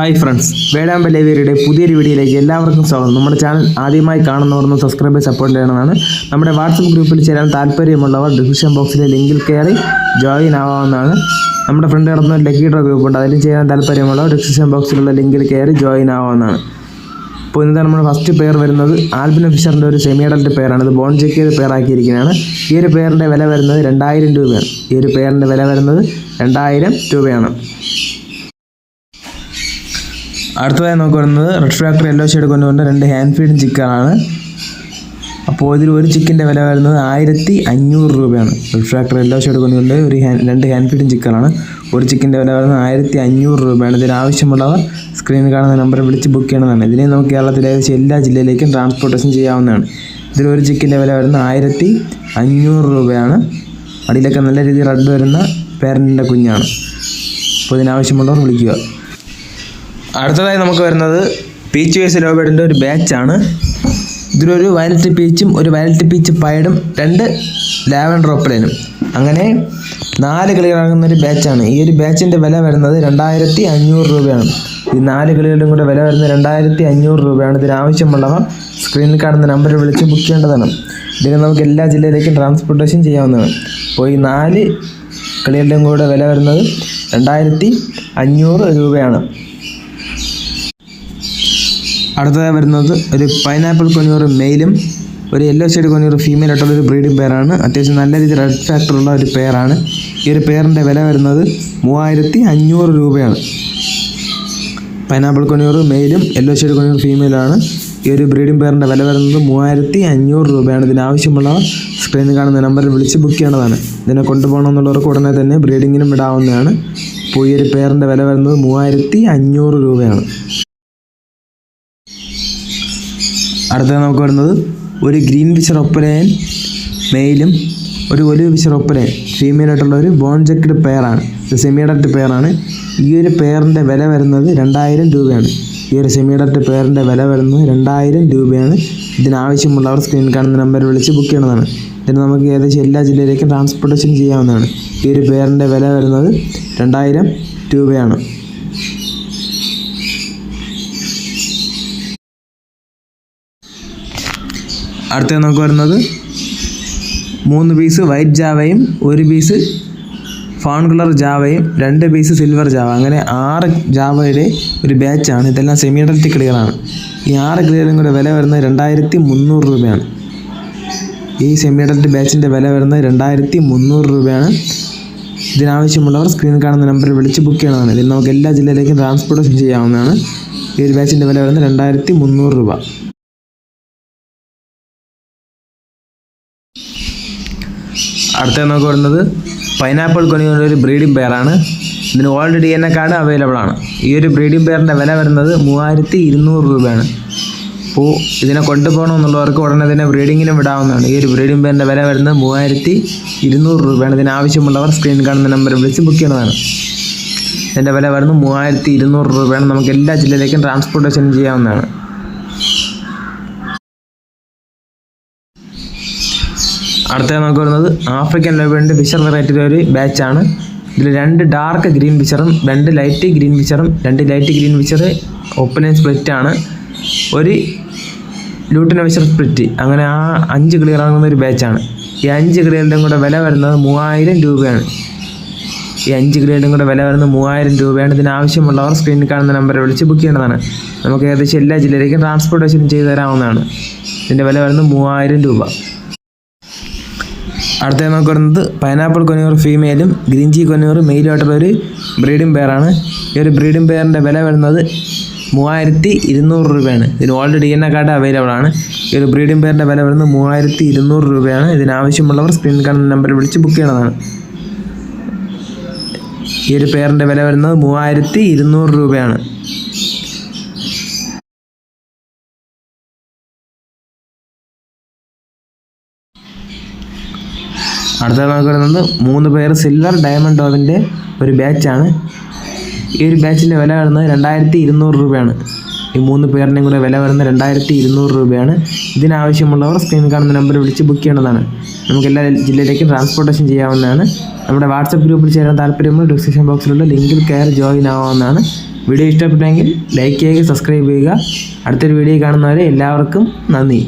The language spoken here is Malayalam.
ഹായ് ഫ്രണ്ട്സ് വേടാമ്പ ലേവിയരുടെ പുതിയൊരു വീഡിയോയിലേക്ക് എല്ലാവർക്കും സ്വാഗതം. നമ്മുടെ ചാനൽ ആദ്യമായി കാണുന്നവർന്ന് സബ്സ്ക്രൈബ് സപ്പോർട്ട് ചെയ്യണമെന്നാണ്. നമ്മുടെ വാട്സപ്പ് ഗ്രൂപ്പിൽ ചേരാൻ താല്പര്യമുള്ളവർ ഡിസ്ക്രിപ്ഷൻ ബോക്സിലെ ലിങ്കിൽ കയറി ജോയിൻ ആവാമെന്നാണ് നമ്മുടെ ഫ്രണ്ട് നടത്തുന്ന ലക്കീഡർ ഗ്രൂപ്പുണ്ട് അതിലും ചേരാൻ താല്പര്യമുള്ളവർ ഡിസ്ക്രിപ്ഷൻ ബോക്സിലുള്ള ലിങ്കിൽ കയറി ജോയിൻ ആവാമെന്നാണ് ഇപ്പോൾ ഇന്നത്തെ നമ്മുടെ ഫസ്റ്റ് പെയർ വരുന്നത് ആൽബിൻ ഫിഷറിന്റെ ഒരു സെമി അഡൽറ്റ് പെയറാണ് ഇത് ബോൺ ചെക്ക് ചെയ്ത് പെയറാക്കിയിരിക്കുന്നതാണ് ഈ ഒരു പെയറിന്റെ വില വരുന്നത് രണ്ടായിരം രൂപയാണ്. ഈ ഒരു പെയറിന്റെ വില വരുന്നത് രണ്ടായിരം രൂപയാണ്. അടുത്തതായി നമുക്ക് വരുന്നത് റെഡ് ഫ്രാക്ടർ യെല്ലോ ഷെയ്ഡ് കൊണ്ടുവന്ന രണ്ട് ഹാൻഡ് ഫീഡ് ചിക്കനാണ്. അപ്പോൾ ഇതിൽ ഒരു ചിക്കന്റെ വില വരുന്നത് ആയിരത്തി അഞ്ഞൂറ് രൂപയാണ്. റെഡ് ഫ്രാക്ടർ യെല്ലോ ഷെയ്ഡ് കൊണ്ടുവന്ന ഒരു ഹാൻഡ് രണ്ട് ഹാൻഡ് ഫീഡ് ചിക്കനാണ്. ഒരു ചിക്കന്റെ വില വരുന്നത് ആയിരത്തി അഞ്ഞൂറ് രൂപയാണ്. ഇതിന് ആവശ്യമുള്ളവർ സ്ക്രീനിൽ കാണുന്ന നമ്പറിൽ വിളിച്ച് ബുക്ക് ചെയ്യണമെന്നാണ് ഇതിനെ നമുക്ക് കേരളത്തിലെ ഏകദേശം എല്ലാ ജില്ലയിലേക്കും ട്രാൻസ്പോർട്ടേഷൻ ചെയ്യാവുന്നതാണ്. ഇതിൽ ഒരു ചിക്കന്റെ വില വരുന്നത് ആയിരത്തി അഞ്ഞൂറ് രൂപയാണ്. അടിയിലൊക്കെ നല്ല രീതിയിൽ റെഡ് വരുന്ന പേരന്റിന്റെ കുഞ്ഞാണ്. അപ്പോൾ ഇതിനാവശ്യമുള്ളവർ വിളിക്കുക. അടുത്തതായി നമുക്ക് വരുന്നത് പീച്ച് വേസ് ലോബേഡിന്റെ ഒരു ബാച്ചാണ് ഇതിലൊരു വയലറ്റ് പീച്ചും ഒരു വയലറ്റ് പീച്ച് പൈഡും രണ്ട് ലാവൻഡർ ഒപ്പലനും അങ്ങനെ നാല് കളികളാകുന്ന ഒരു ബാച്ചാണ് ഈ ഒരു ബാച്ചിന്റെ വില വരുന്നത് രണ്ടായിരത്തി അഞ്ഞൂറ് രൂപയാണ്. ഈ നാല് കളികളുടെയും കൂടെ വില വരുന്നത് രണ്ടായിരത്തി അഞ്ഞൂറ് രൂപയാണ്. ഇതിന് ആവശ്യമുള്ളവർ സ്ക്രീനിൽ കാണുന്ന നമ്പറിൽ വിളിച്ച് ബുക്ക് ചെയ്യേണ്ടതാണ്. ഇതിന് നമുക്ക് എല്ലാ ജില്ലയിലേക്കും ട്രാൻസ്പോർട്ടേഷൻ ചെയ്യാവുന്നതാണ്. അപ്പോൾ ഈ നാല് കളികളുടെയും കൂടെ വില വരുന്നത് രണ്ടായിരത്തി അഞ്ഞൂറ് രൂപയാണ്. അടുത്തതായി വരുന്നത് ഒരു പൈനാപ്പിൾ കൊഞ്ഞൂറ് മെയിലും ഒരു യെല്ലോ ഷെയ്ഡ് കൊഞ്ഞൂറ് ഫീമെയിൽ ആയിട്ടുള്ള ഒരു ബ്രീഡിംഗ് പെയറാണ് അത്യാവശ്യം നല്ല രീതിയിൽ റെഡ് ഫാക്ടറുള്ള ഒരു പെയറാണ് ഈ ഒരു പെയറിന്റെ വില വരുന്നത് മൂവായിരത്തി അഞ്ഞൂറ് രൂപയാണ്. പൈനാപ്പിൾ കൊഞ്ഞൂറ് മെയിലും യെല്ലോ ഷെയ്ഡ് കൊഞ്ഞൂറ് ഫീമെയിലാണ് ഈ ഒരു ബ്രീഡിംഗ് പെയറിന്റെ വില വരുന്നത് മൂവായിരത്തി അഞ്ഞൂറ് രൂപയാണ് ഇതിനാവശ്യമുള്ള സ്ക്രീനിൽ കാണുന്ന നമ്പറിൽ വിളിച്ച് ബുക്ക് ചെയ്യേണ്ടതാണ്. ഇതിനെ കൊണ്ടുപോകണമെന്നുള്ളവർക്ക് ഉടനെ തന്നെ ബ്രീഡിങ്ങിനും വിടാവുന്നതാണ് അപ്പോൾ ഈ ഒരു പെയറിന്റെ വില വരുന്നത് മൂവായിരത്തി അഞ്ഞൂറ് രൂപയാണ്. അടുത്തത് നമുക്ക് വരുന്നത് ഒരു ഗ്രീൻ ഫിഷർ ഒപ്പരയൻ മെയിലും ഒരു ഒലിവ് ഫിഷർ ഒപ്പരയൻ ഫീമെയിലായിട്ടുള്ള ഒരു ബോൺ ജക്കഡ് പെയറാണ് ഇത് സെമി അഡൽട്ട് പെയറാണ് ഈ ഒരു പെയറിന്റെ വില വരുന്നത് രണ്ടായിരം രൂപയാണ്. ഈ ഒരു സെമി അഡൽട്ട് പെയറിന്റെ വില വരുന്നത് രണ്ടായിരം രൂപയാണ്. ഇതിനാവശ്യമുള്ളവർ സ്ക്രീൻ കാണുന്ന നമ്പർ വിളിച്ച് ബുക്ക് ചെയ്യണതാണ്. ഇതിന് നമുക്ക് ഏകദേശം എല്ലാ ജില്ലയിലേക്കും ട്രാൻസ്പോർട്ടേഷൻ ചെയ്യാവുന്നതാണ്. ഈ ഒരു പെയറിന്റെ വില വരുന്നത് രണ്ടായിരം രൂപയാണ്. അടുത്തത് നമുക്ക് വരുന്നത് മൂന്ന് പീസ് വൈറ്റ് ജാവയും ഒരു പീസ് ഫാൺ കളർ ജാവയും രണ്ട് പീസ് സിൽവർ ജാവ. അങ്ങനെ ആറ് ജാവയുടെ ഒരു ബാച്ചാണ് ഇതെല്ലാം സെമി അഡൽറ്റ് ക്ലിയറാണ് ഈ ആറ് ക്ലിയറും കൂടെ വില വരുന്നത് രണ്ടായിരത്തി മുന്നൂറ് രൂപയാണ്. ഈ സെമി അഡൽറ്റ് ബാച്ചിന്റെ വില വരുന്നത് രണ്ടായിരത്തി മുന്നൂറ് രൂപയാണ്. ഇതിനാവശ്യമുള്ളവർ സ്ക്രീനിൽ കാണുന്ന നമ്പറിൽ വിളിച്ച് ബുക്ക് ചെയ്യണമെന്നാണ് ഇതിൽ നമുക്ക് എല്ലാ ജില്ലയിലേക്കും ട്രാൻസ്പോർട്ടേഷൻ ചെയ്യാവുന്നതാണ്. ഈ ഒരു ബാച്ചിന്റെ വില വരുന്നത് രണ്ടായിരത്തി മുന്നൂറ് രൂപ. അടുത്തത് നമുക്ക് വരുന്നത് പൈനാപ്പിൾ കൊനിയുടെ ഒരു ബ്രീഡിംഗ് പെയറാണ് ഇതിന് already N A card available ആണ്. ഈ ഒരു ബ്രീഡിംഗ് പെയറിന്റെ വില വരുന്നത് മൂവായിരത്തി ഇരുന്നൂറ് രൂപയാണ്. അപ്പോൾ ഇതിനെ കൊണ്ടുപോകണമെന്നുള്ളവർക്ക് ഉടനെ തന്നെ ബ്രീഡിങ്ങിനും വിടാവുന്നതാണ്. ഈ ഒരു ബ്രീഡിംഗ് പെയറിന്റെ വില വരുന്നത് മൂവായിരത്തി ഇരുന്നൂറ് രൂപയാണ്. ഇതിന് ആവശ്യമുള്ളവർ സ്ക്രീൻ കാണുന്ന നമ്പർ വിളിച്ച് ബുക്ക് ചെയ്യുന്നതാണ്. ഇതിന്റെ വില വരുന്നത് മൂവായിരത്തി ഇരുന്നൂറ് രൂപയാണ്. നമുക്ക് എല്ലാ ജില്ലയിലേക്കും ട്രാൻസ്പോർട്ടേഷൻ ചെയ്യാവുന്നതാണ്. അടുത്തത് നമുക്ക് വരുന്നത് ആഫ്രിക്കൻ ലെവലിന്റെ ഫിഷർ വെറൈറ്റിയുടെ ഒരു ബാച്ചാണ് ഇതിൽ രണ്ട് ഡാർക്ക് ഗ്രീൻ ഫിഷറും രണ്ട് ലൈറ്റ് ഗ്രീൻ ഫിഷറും രണ്ട് ലൈറ്റ് ഗ്രീൻ ഫിഷർ സ്പ്ലിറ്റ് ആണ്. ഒരു ലൂട്ടിന ഫിഷർ സ്പ്ലിറ്റ് അങ്ങനെ ആ അഞ്ച് ക്ലിയർ ആകുന്ന ഒരു ബാച്ചാണ് ഈ അഞ്ച് ക്ലിയറിന്റെയും കൂടെ വില വരുന്നത് മൂവായിരം രൂപയാണ്. ഈ അഞ്ച് ഗ്രേഡും കൂടെ വില വരുന്നത് മൂവായിരം രൂപയാണ്. ഇതിന് ആവശ്യമുള്ളവർ സ്ക്രീനിൽ കാണുന്ന നമ്പറിൽ വിളിച്ച് ബുക്ക് ചെയ്യേണ്ടതാണ്. നമുക്ക് ഏകദേശം എല്ലാ ജില്ലയിലേക്കും ട്രാൻസ്പോർട്ടേഷൻ ചെയ്തു തരാവുന്നതാണ്. ഇതിന്റെ വില വരുന്നത് മൂവായിരം രൂപ. അടുത്ത നമുക്ക് വരുന്നത് പൈനാപ്പിൾ കൊന്നൂർ ഫീമെയിലും ഗ്രീൻ ചീ കൊന്നൂർ മെയിലും ആയിട്ടുള്ള ഒരു ബ്രീഡിംഗ് പെയറാണ് ഈ ഒരു ബ്രീഡിംഗ് പെയറിന്റെ വില വരുന്നത് മൂവായിരത്തി ഇരുന്നൂറ് രൂപയാണ്. ഇതിന് already N A card available ആണ്. ഈ ഒരു ബ്രീഡിംഗ് പെയറിന്റെ വില വരുന്നത് മൂവായിരത്തി ഇരുന്നൂറ് രൂപയാണ്. ഇതിനാവശ്യമുള്ളവർ സ്ക്രീൻ കാർഡ് നമ്പറിൽ വിളിച്ച് ബുക്ക് ചെയ്യണതാണ്. ഈ ഒരു പെയറിന്റെ വില വരുന്നത് മൂവായിരത്തി ഇരുന്നൂറ് രൂപയാണ്. അടുത്തത് നമുക്ക് വരുന്നത് മൂന്ന് പേർ സിൽവർ ഡയമണ്ട് ഡോവിന്റെ ഒരു ബാച്ചാണ് ഈ ഒരു ബാച്ചിന്റെ വില വരുന്നത് രണ്ടായിരത്തി ഇരുന്നൂറ് രൂപയാണ്. ഈ മൂന്ന് പേരുടെയും കൂടെ വില വരുന്നത് രണ്ടായിരത്തി ഇരുന്നൂറ് രൂപയാണ്. ഇതിനാവശ്യമുള്ളവർ സ്ക്രീനിൽ കാണുന്ന നമ്പർ വിളിച്ച് ബുക്ക് ചെയ്യേണ്ടതാണ്. നമുക്ക് എല്ലാ ജില്ലയിലേക്കും ട്രാൻസ്പോർട്ടേഷൻ ചെയ്യാവുന്നതാണ്. നമ്മുടെ വാട്സപ്പ് ഗ്രൂപ്പിൽ ചേരാൻ താല്പര്യമുള്ള ഡിസ്ക്രിപ്ഷൻ ബോക്സിലുള്ള ലിങ്കിൽ കയറി ജോയിൻ ആവാവുന്നതാണ്. വീഡിയോ ഇഷ്ടപ്പെട്ടെങ്കിൽ ലൈക്ക് ചെയ്യുക സബ്സ്ക്രൈബ് ചെയ്യുക. അടുത്തൊരു വീഡിയോ കാണുന്നവരെ എല്ലാവർക്കും നന്ദി.